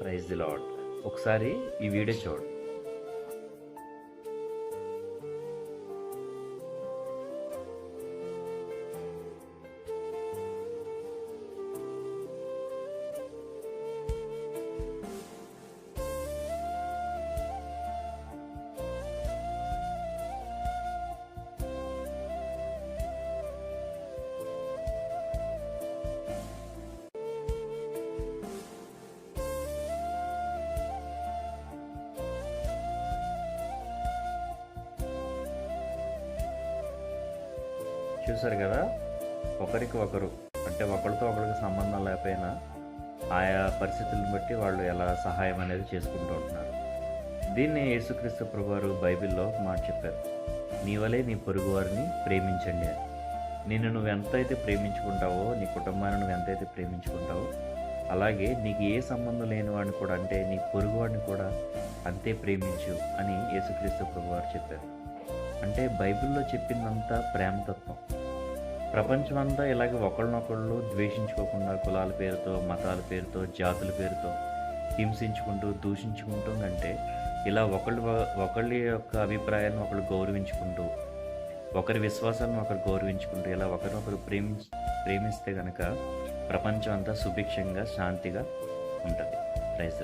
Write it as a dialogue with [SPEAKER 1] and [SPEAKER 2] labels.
[SPEAKER 1] Praise the lord ఒకసారి ఈ video చూడండి. చూసారు కదా? ఒకరికి ఒకరు అంటే ఒకరితో ఒకరికి సంబంధం లేకపోయినా ఆయా పరిస్థితులను బట్టి వాళ్ళు ఎలా సహాయం అనేది చేసుకుంటూ ఉంటున్నారు. దీన్ని యేసుక్రీస్తు ప్రభువారు బైబిల్లో మాట చెప్పారు. నీ వలే నీ పొరుగు వారిని ప్రేమించండి అని. నిన్ను నువ్వు ఎంతైతే ప్రేమించుకుంటావో నీ కుటుంబాన్ని నువ్వు ఎంతైతే ప్రేమించుకుంటావో అలాగే నీకు ఏ సంబంధం లేని వాడిని కూడా అంటే నీ పొరుగు వాడిని కూడా అంతే ప్రేమించు అని యేసుక్రీస్తు ప్రభువారు చెప్పారు. అంటే బైబిల్లో చెప్పిందంతా ప్రేమతత్వం. ప్రపంచమంతా ఇలాగే ఒకళ్ళనొకళ్ళు ద్వేషించుకోకుండా కులాల పేరుతో మతాల పేరుతో జాతుల పేరుతో హింసించుకుంటూ దూషించుకుంటూ అంటే ఇలా ఒకళ్ళు ఒకళ్ళ యొక్క అభిప్రాయాలను ఒకళ్ళు గౌరవించుకుంటూ ఒకరి విశ్వాసాలను ఒకరు గౌరవించుకుంటూ ఇలా ఒకరినొకరు ప్రేమి ప్రేమిస్తే కనుక ప్రపంచం అంతా సుభిక్షంగా శాంతిగా ఉంటుంది. ప్రైజ్